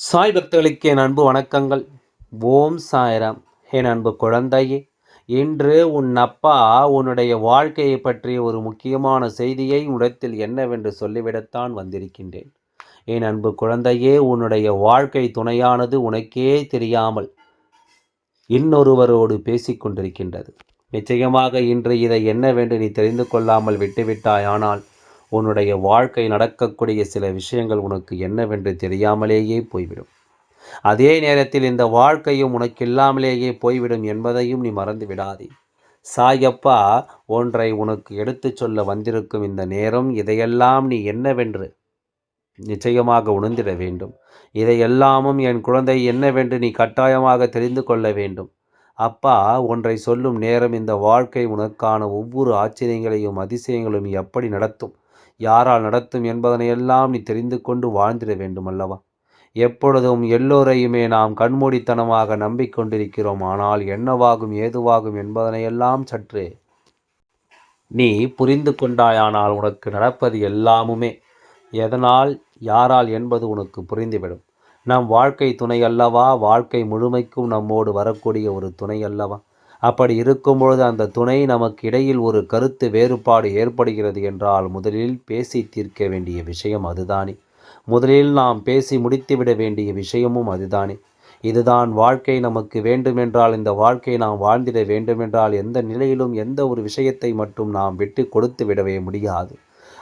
சாய் பக்தர்களுக்கு என் அன்பு வணக்கங்கள். ஓம் சாய்ராம். என் அன்பு குழந்தையே இன்று உன் அப்பா உன்னுடைய வாழ்க்கையை பற்றிய ஒரு முக்கியமான செய்தியை உடத்தில் என்னவென்று சொல்லிவிடத்தான் வந்திருக்கின்றேன். என் அன்பு குழந்தையே உன்னுடைய வாழ்க்கை துணையானது உனக்கே தெரியாமல் இன்னொருவரோடு பேசிக்கொண்டிருக்கின்றது. நிச்சயமாக இன்று இதை என்னவென்று நீ தெரிந்து கொள்ளாமல் விட்டுவிட்டாயானால் உன்னுடைய வாழ்க்கை நடக்கக்கூடிய சில விஷயங்கள் உனக்கு என்னவென்று தெரியாமலேயே போய்விடும். அதே நேரத்தில் இந்த வாழ்க்கையும் உனக்கு இல்லாமலேயே போய்விடும் என்பதையும் நீ மறந்து விடாதே. சாயப்பா ஒன்றை உனக்கு எடுத்துச் சொல்ல வந்திருக்கும் இந்த நேரம் இதையெல்லாம் நீ என்னவென்று நிச்சயமாக உணர்ந்திட வேண்டும். இதையெல்லாமும் என் குழந்தை என்னவென்று நீ கட்டாயமாக தெரிந்து கொள்ள வேண்டும். அப்பா ஒன்றை சொல்லும் நேரம் இந்த வாழ்க்கை உனக்கான ஒவ்வொரு ஆச்சரியங்களையும் அதிசயங்களும் எப்படி நடத்தும்? யாரால் நடத்தும் என்பதனையெல்லாம் நீ தெரிந்து கொண்டு வாழ்ந்திட வேண்டும் அல்லவா எப்பொழுதும் எல்லோரையுமே நாம் கண்மூடித்தனமாக நம்பிக்கொண்டிருக்கிறோம். ஆனால் என்னவாகும் ஏதுவாகும் என்பதனையெல்லாம் சற்று நீ புரிந்து கொண்டாயானால் உனக்கு நடப்பது எல்லாமுமே. எதனால்? யாரால் என்பது உனக்கு புரிந்துவிடும். நம் வாழ்க்கை துணை அல்லவா? வாழ்க்கை முழுமைக்கும் நம்மோடு வரக்கூடிய ஒரு துணை அல்லவா? அப்படி இருக்கும்பொழுது அந்த துணை நமக்கு இடையில் ஒரு கருத்து வேறுபாடு ஏற்படுகிறது என்றால் முதலில் பேசி தீர்க்க வேண்டிய விஷயம் அதுதானே. முதலில் நாம் பேசி முடித்துவிட வேண்டிய விஷயமும் அதுதானே. இதுதான் வாழ்க்கை நமக்கு வேண்டுமென்றால் இந்த வாழ்க்கை நாம் வாழ்ந்திட வேண்டுமென்றால் எந்த நிலையிலும் எந்த ஒரு விஷயத்தை மட்டும் நாம் விட்டு கொடுத்து விடவே முடியாது.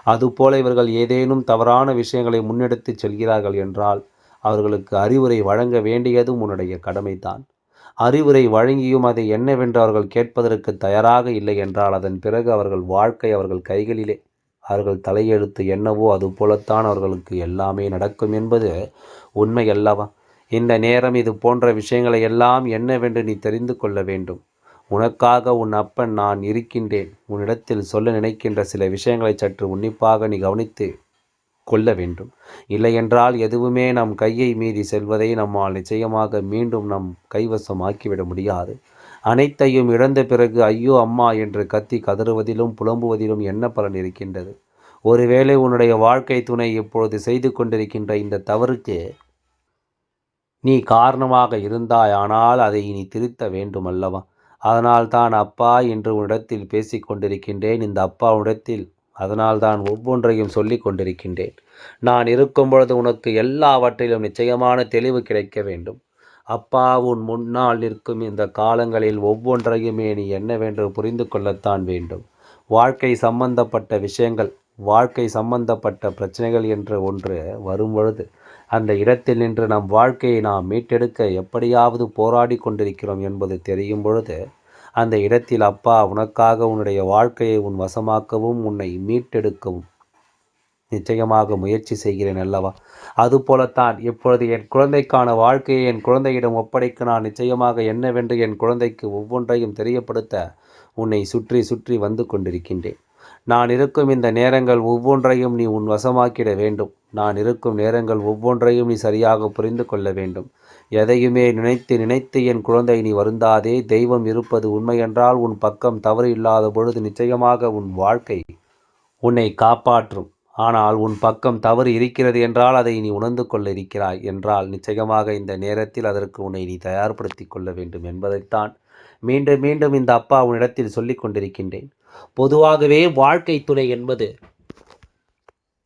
அதுபோல இவர்கள் ஏதேனும் தவறான விஷயங்களை முன்னெடுத்து செல்கிறார்கள் என்றால் அவர்களுக்கு அறிவுரை வழங்க வேண்டியதும் உன்னுடைய கடமைதான். அறிவுரை வழங்கியும் அதை என்னவென்று அவர்கள் கேட்பதற்கு தயாராக இல்லை என்றால் அதன் பிறகு அவர்கள் வாழ்க்கை அவர்கள் கைகளிலே. அவர்கள் தலையெழுத்து என்னவோ அதுபோலத்தான் அவர்களுக்கு எல்லாமே நடக்கும் என்பது உண்மை அல்லவா? இந்த நேரம் இது போன்ற விஷயங்களை எல்லாம் என்னவென்று நீ தெரிந்து கொள்ள வேண்டும். உனக்காக உன் அப்பன் நான் இருக்கின்றேன். உன்னிடத்தில் சொல்ல நினைக்கின்ற சில விஷயங்களை சற்று உன்னிப்பாக நீ கவனித்து கொள்ள வேண்டும். இல்லையென்றால் எதுவுமே நம் கையை மீறி செல்வதை நம்மால் நிச்சயமாக மீண்டும் நம் கைவசம் ஆக்கிவிட முடியாது. அனைத்தையும் இழந்த பிறகு ஐயோ அம்மா என்று கத்தி கதறுவதிலும் புலம்புவதிலும் என்ன பலன் இருக்கின்றது? ஒருவேளை உன்னுடைய வாழ்க்கை துணை இப்பொழுது செய்து கொண்டிருக்கின்ற இந்த தவறுக்கு நீ காரணமாக இருந்தாயானால் அதை நீ திருத்த வேண்டும் அல்லவா அதனால் தான் அப்பா என்று உன்னிடத்தில் பேசிக்கொண்டிருக்கின்றேன் இந்த அப்பா உன்னிடத்தில் அதனால் தான் ஒவ்வொன்றையும் சொல்லி கொண்டிருக்கின்றேன். நான் இருக்கும் பொழுது உனக்கு எல்லாவற்றிலும் நிச்சயமான தெளிவு கிடைக்க வேண்டும். அப்பா உன் முன்னால் நிற்கும் இந்த காலங்களில் ஒவ்வொன்றையுமே நீ என்னவென்று புரிந்து கொள்ளத்தான் வேண்டும். வாழ்க்கை சம்பந்தப்பட்ட விஷயங்கள் வாழ்க்கை சம்பந்தப்பட்ட பிரச்சனைகள் என்று ஒன்று வரும் பொழுது அந்த இடத்தில் நின்று நம் வாழ்க்கையை நாம் மீட்டெடுக்க எப்படியாவது போராடி கொண்டிருக்கிறோம் என்பது தெரியும் பொழுது அந்த இடத்தில் அப்பா உனக்காக உன்னுடைய வாழ்க்கையை உன் வசமாக்கவும் உன்னை மீட்டெடுக்கவும் நிச்சயமாக முயற்சி செய்கிறேன் அல்லவா? அதுபோலத்தான் இப்பொழுது என் குழந்தைக்கான வாழ்க்கையை என் குழந்தையிடம் ஒப்படைக்க நான் நிச்சயமாக என்னவென்று என் குழந்தைக்கு ஒவ்வொன்றையும் தெரியப்படுத்த உன்னை சுற்றி சுற்றி வந்து கொண்டிருக்கின்றேன். நான் இருக்கும் இந்த நேரங்கள் ஒவ்வொன்றையும் நீ உன் வசமாக்கிட வேண்டும். நான் இருக்கும் நேரங்கள் ஒவ்வொன்றையும் நீ சரியாக புரிந்து கொள்ள வேண்டும். எதையுமே நினைத்து நினைத்து என் குழந்தை நீ வருந்தாதே. தெய்வம் இருப்பது உண்மையென்றால் உன் பக்கம் தவறு இல்லாத பொழுது நிச்சயமாக உன் வாழ்க்கை உன்னை காப்பாற்றும். ஆனால் உன் பக்கம் தவறு இருக்கிறது என்றால் அதை நீ உணர்ந்து கொள்ள இருக்கிறாய் என்றால் நிச்சயமாக இந்த நேரத்தில் அதற்கு உன்னை நீ தயார்படுத்தி கொள்ள வேண்டும் என்பதைத்தான் மீண்டும் மீண்டும் இந்த அப்பா உன்னிடத்தில் சொல்லிக் கொண்டிருக்கின்றேன். பொதுவாகவே வாழ்க்கை துணை என்பது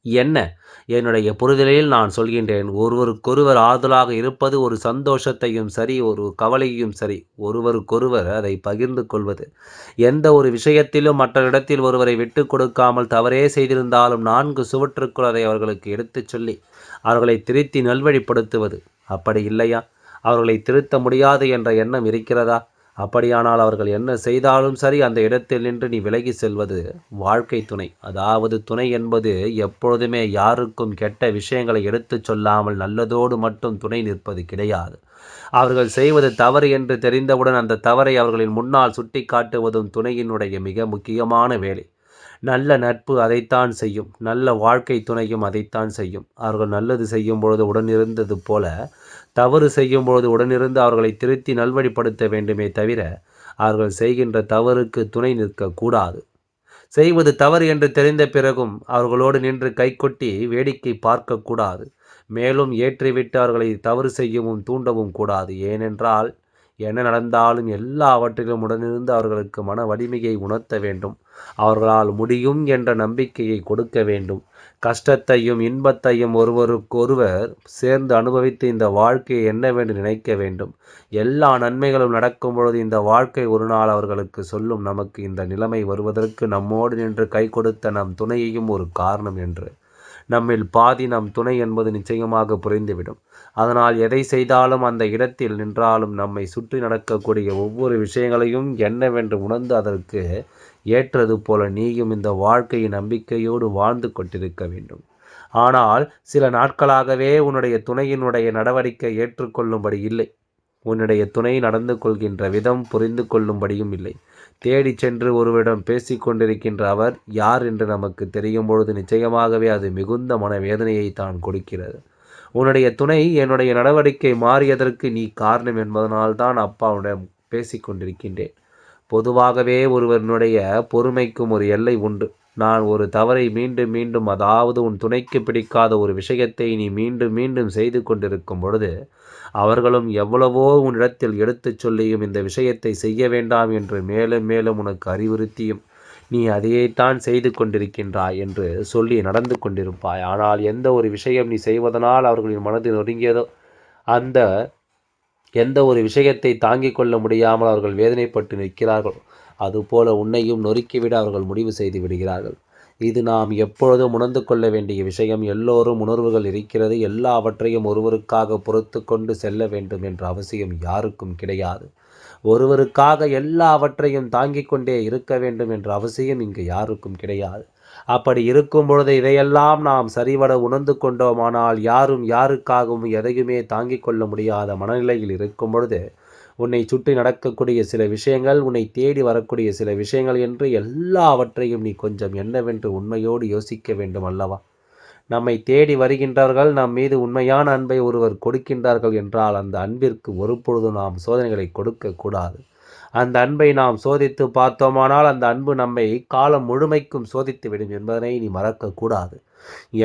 என்ன? என்னுடைய புரிதலில் நான் சொல்கின்றேன். ஒருவருக்கொருவர் ஆறுதலாக இருப்பது ஒரு சந்தோஷத்தையும் சரி ஒரு கவலையும் சரி ஒருவருக்கொருவர் அதை பகிர்ந்து கொள்வது. எந்த ஒரு விஷயத்திலும் மற்ற இடத்தில் ஒருவரை விட்டு கொடுக்காமல் தவறே செய்திருந்தாலும் நான்கு சுவற்றுக்குள் அதை அவர்களுக்கு எடுத்துச் சொல்லி அவர்களை திருத்தி நல்வழிப்படுத்துவது. அப்படி இல்லையா? அவர்களை திருத்த முடியாது என்ற எண்ணம் இருக்கிறதா? அப்படியானால் அவர்கள் என்ன செய்தாலும் சரி அந்த இடத்தில் நின்று நீ விலகி செல்வது வாழ்க்கை துணை. அதாவது துணை என்பது எப்பொழுதுமே யாருக்கும் கெட்ட விஷயங்களை எடுத்துச் சொல்லாமல் நல்லதோடு மட்டும் துணை நிற்பது கிடையாது. அவர்கள் செய்வது தவறு என்று தெரிந்தவுடன் அந்த தவறை அவர்களின் முன்னால் சுட்டி காட்டுவதும் துணையினுடைய மிக முக்கியமான வேலை. நல்ல நட்பு அதைத்தான் செய்யும். நல்ல வாழ்க்கை துணையும் அதைத்தான் செய்யும். அவர்கள் நல்லது செய்யும் பொழுது உடனிருந்தது போல தவறு செய்யும்பொழுது உடனிருந்து அவர்களை திருத்தி நல்வழிப்படுத்த வேண்டுமே தவிர அவர்கள் செய்கின்ற தவறுக்கு துணை நிற்கக்கூடாது. செய்வது தவறு என்று தெரிந்த பிறகும் அவர்களோடு நின்று கைகொட்டி வேடிக்கை பார்க்கக்கூடாது. மேலும் ஏற்றிவிட்டு அவர்களை தவறு செய்யவும் தூண்டவும் கூடாது. ஏனென்றால் என்ன நடந்தாலும் எல்லாவற்றிலும் உடனிருந்து அவர்களுக்கு மன வலிமையை உணர்த்த வேண்டும். அவர்களால் முடியும் என்ற நம்பிக்கையை கொடுக்க வேண்டும். கஷ்டத்தையும் இன்பத்தையும் ஒருவருக்கொருவர் சேர்ந்து அனுபவித்து இந்த வாழ்க்கையை என்னவென்று நினைக்க வேண்டும். எல்லா நன்மைகளும் நடக்கும் பொழுது இந்த வாழ்க்கை ஒரு நாள் அவர்களுக்கு சொல்லும் நமக்கு இந்த நிலைமை வருவதற்கு நம்மோடு நின்று கை கொடுத்த நம் துணையையும் ஒரு காரணம் என்று. நம்மில் பாதி நம் துணை என்பது நிச்சயமாக புரிந்துவிடும். அதனால் எதை செய்தாலும் அந்த இடத்தில் நின்றாலும் நம்மை சுற்றி நடக்கக்கூடிய ஒவ்வொரு விஷயங்களையும் என்னவென்று உணர்ந்து அதற்கு ஏற்றது போல நீயும் இந்த வாழ்க்கையின் நம்பிக்கையோடு வாழ்ந்து கொண்டிருக்க வேண்டும். ஆனால் சில நாட்களாகவே உன்னுடைய துணையினுடைய நடவடிக்கை ஏற்றுக்கொள்ளும்படி இல்லை. உன்னுடைய துணை நடந்து கொள்கின்ற விதம் புரிந்து கொள்ளும்படியும் இல்லை. தேடி சென்று ஒருவரிடம் பேசிக்கொண்டிருக்கின்ற அவர் யார் என்று நமக்கு தெரியும் பொழுது நிச்சயமாகவே அது மிகுந்த மனவேதனையை தான் கொடுக்கிறது. உன்னுடைய துணை என்னுடைய நடவடிக்கை மாறியதற்கு நீ காரணம் என்பதனால்தான் அப்பாவுடன் பேசிக்கொண்டிருக்கின்றேன் பொதுவாகவே ஒருவனுடைய பொறுமைக்கும் ஒரு எல்லை உண்டு. நான் ஒரு தவறை மீண்டும் மீண்டும் அதாவது உன் துணைக்கு பிடிக்காத ஒரு விஷயத்தை நீ மீண்டும் மீண்டும் செய்து கொண்டிருக்கும் பொழுது அவர்களும் எவ்வளவோ உன்னிடத்தில் எடுத்துச் சொல்லியும் இந்த விஷயத்தை செய்ய வேண்டாம் என்று மேலும் மேலும் உனக்கு அறிவுறுத்தியும் நீ அதையேத்தான் செய்து கொண்டிருக்கின்றாய் என்று சொல்லி நடந்து கொண்டிருப்பாய். ஆனால் எந்த ஒரு விஷயம் நீ செய்வதனால் அவர்களின் மனதில் நொறுங்கியதோ அந்த எந்த ஒரு விஷயத்தை தாங்கிக் கொள்ள முடியாமல் அவர்கள் வேதனைப்பட்டு நிற்கிறார்கள். அதுபோல உன்னையும் நொறுக்கிவிட அவர்கள் முடிவு செய்து விடுகிறார்கள். இது நாம் எப்பொழுதும் உணர்ந்து கொள்ள வேண்டிய விஷயம். எல்லோரும் உணர்வுகள் இருக்கிறது. எல்லாவற்றையும் ஒருவருக்காக பொறுத்து கொண்டு செல்ல வேண்டும் என்ற அவசியம் யாருக்கும் கிடையாது. ஒருவருக்காக எல்லாவற்றையும் தாங்கிக் கொண்டே இருக்க வேண்டும் என்ற அவசியம் இங்கு யாருக்கும் கிடையாது. அப்படி இருக்கும் பொழுது இதையெல்லாம் நாம் சரிவட உணர்ந்து கொண்டோமானால் யாரும் யாருக்காகவும் எதையுமே தாங்கிக் கொள்ள முடியாத மனநிலையில் இருக்கும் பொழுது உன்னை சுற்றி நடக்கக்கூடிய சில விஷயங்கள் உன்னை தேடி வரக்கூடிய சில விஷயங்கள் என்று எல்லாவற்றையும் நீ கொஞ்சம் என்னவென்று உண்மையோடு யோசிக்க வேண்டும் அல்லவா? நம்மை தேடி வருகின்றவர்கள் நம் மீது உண்மையான அன்பை ஒருவர் கொடுக்கின்றார்கள் என்றால் அந்த அன்பிற்கு ஒருபொழுதும் நாம் சோதனைகளை கொடுக்கக்கூடாது அந்த அன்பை நாம் சோதித்து பார்த்தோமானால் அந்த அன்பு நம்மை காலம் முழுமைக்கும் சோதித்து விடும் என்பதனை நீ மறக்கக்கூடாது.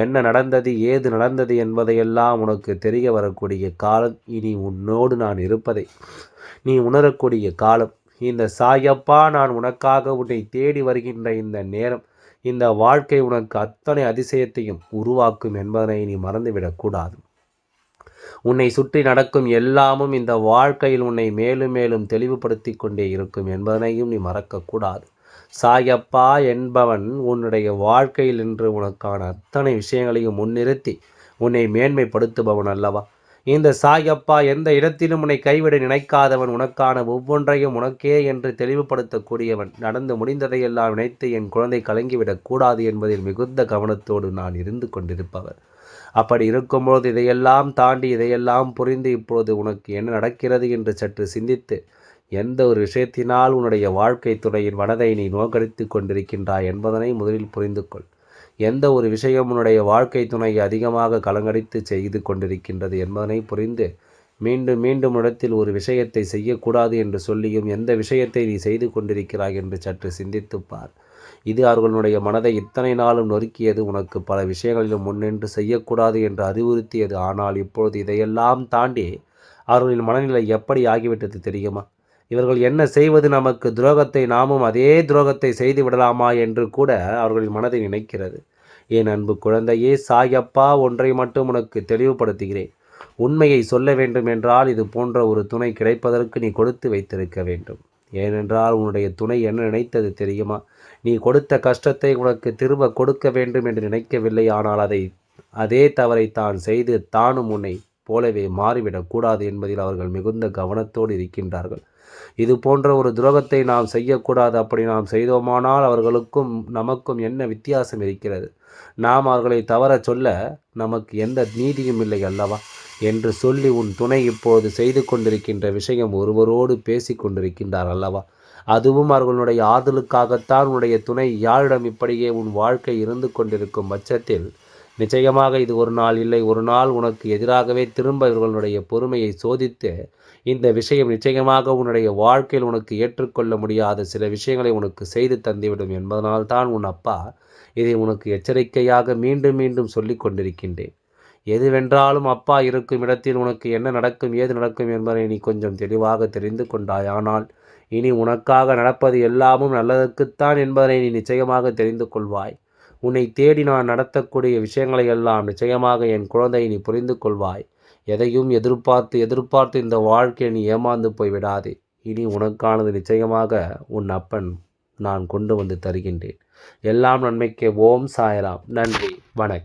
என்ன நடந்தது ஏது நடந்தது என்பதையெல்லாம் உனக்கு தெரிய வரக்கூடிய காலம் இனி உன்னோடு நான் இருப்பதை நீ உணரக்கூடிய காலம். இந்த சாயப்பா நான் உனக்காக உன்னை தேடி வருகின்ற இந்த நேரம் இந்த வாழ்க்கை உனக்கு அத்தனை அதிசயத்தையும் உருவாக்கும் என்பதனை நீ மறந்துவிடக்கூடாது. உன்னை சுற்றி நடக்கும் எல்லாமும் இந்த வாழ்க்கையில் உன்னை மேலும் மேலும் தெளிவுபடுத்தி கொண்டே இருக்கும் என்பதனையும் நீ மறக்கக்கூடாது. சாயப்பா என்பவன் உன்னுடைய வாழ்க்கையில் இன்று உனக்கான அத்தனை விஷயங்களையும் முன்னிறுத்தி உன்னை மேன்மைப்படுத்துபவன் அல்லவா? இந்த சாயப்பா எந்த இடத்திலும் உன்னை கைவிட நினைக்காதவன் உனக்கான ஒவ்வொன்றையும் உனக்கே என்று தெளிவுபடுத்தக்கூடியவன் நடந்து முடிந்ததையெல்லாம் நினைத்து என் குழந்தை கலங்கிவிடக் கூடாது என்பதில் மிகுந்த கவனத்தோடு நான் இருந்து கொண்டிருப்பவர். அப்படி இருக்கும்போது இதையெல்லாம் தாண்டி இதையெல்லாம் புரிந்து இப்பொழுது உனக்கு என்ன நடக்கிறது என்று சற்று சிந்தித்து எந்த ஒரு விஷயத்தினால் உன்னுடைய வாழ்க்கை துறையின் மனதை நீ நோக்கடித்து கொண்டிருக்கின்றாய் என்பதனை முதலில் புரிந்து கொள். எந்த ஒரு விஷயம் உன்னுடைய வாழ்க்கை துணை அதிகமாக கலங்கடித்து செய்து கொண்டிருக்கின்றது என்பதனை புரிந்து மீண்டும் மீண்டும் இடத்தில் ஒரு விஷயத்தை செய்யக்கூடாது என்று சொல்லியும் எந்த விஷயத்தை நீ செய்து கொண்டிருக்கிறாய் என்று சற்று சிந்தித்துப்பார் இது அவர்களுடைய மனதை இத்தனை நாளும் நொறுக்கியது. உனக்கு பல விஷயங்களிலும் முன்னின்று செய்யக்கூடாது என்று அறிவுறுத்தியது. ஆனால் இப்பொழுது இதையெல்லாம் தாண்டி அவர்களின் மனநிலை எப்படி ஆகிவிட்டது தெரியுமா? இவர்கள் என்ன செய்வது? நமக்கு துரோகத்தை நாமும் அதே துரோகத்தை செய்து விடலாமா என்று கூட அவர்களின் மனதை நினைக்கிறது. என் அன்பு குழந்தையே சாயப்பா ஒன்றை மட்டும் உனக்கு தெளிவுபடுத்துகிறேன். உண்மையை சொல்ல வேண்டும் என்றால் இது போன்ற ஒரு துணை கிடைப்பதற்கு நீ கொடுத்து வைத்திருக்க வேண்டும். ஏனென்றால் உன்னுடைய துணை என்ன நினைத்தது தெரியுமா? நீ கொடுத்த கஷ்டத்தை உனக்கு திரும்ப கொடுக்க வேண்டும் என்று நினைக்கவில்லை. ஆனால் அதை அதே தவறை தான் செய்து தானும் உன்னை போலவே மாறிவிடக்கூடாது என்பதில் அவர்கள் மிகுந்த கவனத்தோடு இருக்கின்றார்கள். இது போன்ற ஒரு துரோகத்தை நாம் செய்யக்கூடாது. அப்படி நாம் செய்தோமானால் அவர்களுக்கும் நமக்கும் என்ன வித்தியாசம் இருக்கிறது? நாம் அவர்களை தவற சொல்ல நமக்கு எந்த நீதியும் இல்லை அல்லவா? என்று சொல்லி உன் துணை இப்போது செய்து கொண்டிருக்கின்ற விஷயம் ஒருவரோடு பேசி கொண்டிருக்கின்றார் அல்லவா? அதுவும் அவர்களுடைய ஆதலுக்காகத்தான் உன்னுடைய துணை யாரிடம் இப்படியே உன் வாழ்க்கை இருந்து கொண்டிருக்கும் பட்சத்தில் நிச்சயமாக இது ஒரு நாள் இல்லை ஒரு நாள் உனக்கு எதிராகவே திரும்ப இவர்களுடைய பொறுமையை சோதித்து இந்த விஷயம் நிச்சயமாக உன்னுடைய வாழ்க்கையில் உனக்கு ஏற்றுக்கொள்ள முடியாத சில விஷயங்களை உனக்கு செய்து தந்துவிடும் என்பதனால்தான் உன் அப்பா இதை உனக்கு எச்சரிக்கையாக மீண்டும் மீண்டும் சொல்லி கொண்டிருக்கின்றேன். எதுவென்றாலும் அப்பா இருக்கும் இடத்தில் உனக்கு என்ன நடக்கும் ஏது நடக்கும் என்பதை நீ கொஞ்சம் தெளிவாக தெரிந்து கொண்டாய் ஆனால் இனி உனக்காக நடப்பது எல்லாமும் நல்லதற்குத்தான் என்பதை நீ நிச்சயமாக தெரிந்து கொள்வாய். உன்னை தேடி நான் நடத்தக்கூடிய விஷயங்களை எல்லாம் நிச்சயமாக என் குழந்தை நீ புரிந்து கொள்வாய். எதையும் எதிர்பார்த்து எதிர்பார்த்து இந்த வாழ்க்கையை நீ ஏமாந்து போய் விடாதே. இனி உனக்கானது நிச்சயமாக உன் அப்பன் நான் கொண்டு வந்து தருகின்றேன். எல்லாம் நன்மைக்கு. ஓம் சாயராம். நன்றி. வணக்கம்.